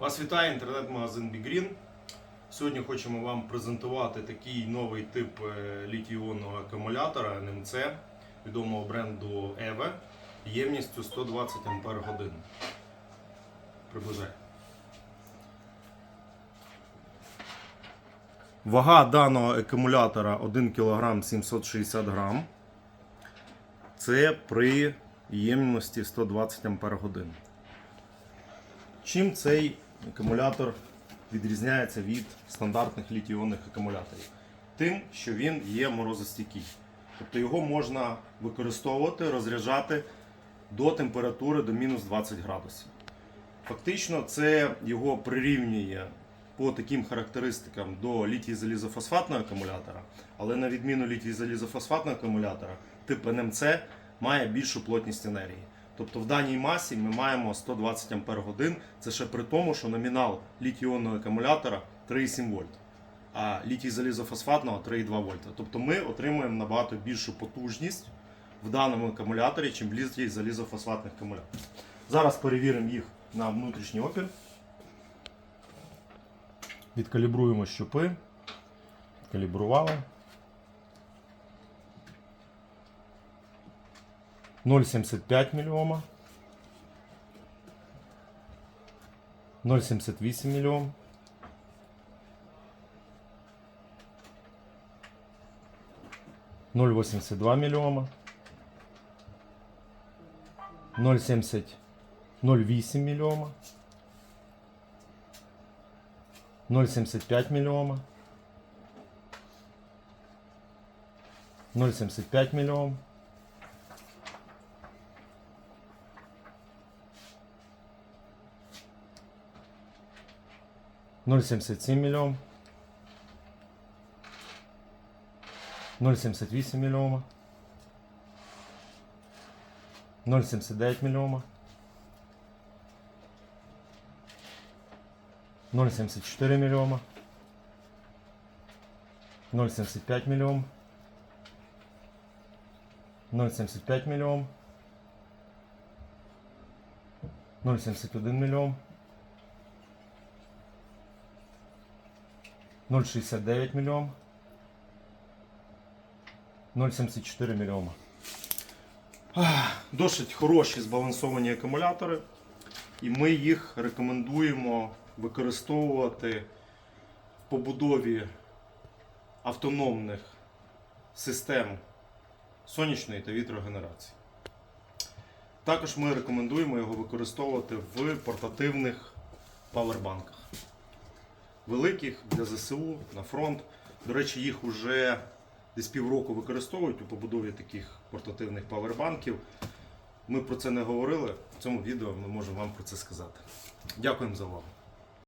Вас вітає інтернет-магазин BigGreen. Сьогодні хочемо вам презентувати такий новий тип е, літій-іонного акумулятора NMC відомого бренду EVE ємністю 120 Ампер годин. Приближай. Вага даного акумулятора 1 кг 760 г. Це при ємності 120 Ампер годин. Чим цей акумулятор відрізняється від стандартних літій-іонних акумуляторів? Тим, що він є морозостійкий. Тобто його можна використовувати, розряджати до температури до мінус 20 градусів. Фактично, це його прирівнює по таким характеристикам до літій залізофосфатного акумулятора, але на відміну літій залізофосфатного акумулятора, тип НМЦ має більшу плотність енергії. Тобто в даній масі ми маємо 120 Ампер годин. Це ще при тому, що номінал літій-іонного акумулятора 3,7 вольт, а літій залізофосфатного 3,2 вольта. Тобто ми отримуємо набагато більшу потужність в даному акумуляторі, чим літій залізофосфатних акумуляторів. Зараз перевіримо їх на внутрішній опір. Відкалібруємо щупи. Калібрували. 0,75 мільйома. 0,78 мільйом. Ноль восемьдесят два миллиома. Ноль семьдесят ноль вісім миллиома. 0,77 миллион. 0,78 миллиона. 0,79 миллиона. 0,74 миллиона. 0,75 миллион. 0,75 миллион. 0,71 миллион. 0,69 мільйон. 0,74 мільйона. Досить хороші збалансовані акумулятори. І ми їх рекомендуємо використовувати в побудові автономних систем сонячної та вітрогенерації. Також ми рекомендуємо його використовувати в портативних павербанках великих для ЗСУ на фронт. До речі, їх вже десь півроку використовують у побудові таких портативних павербанків. Ми про це не говорили. В цьому відео ми можемо вам про це сказати. Дякуємо за увагу.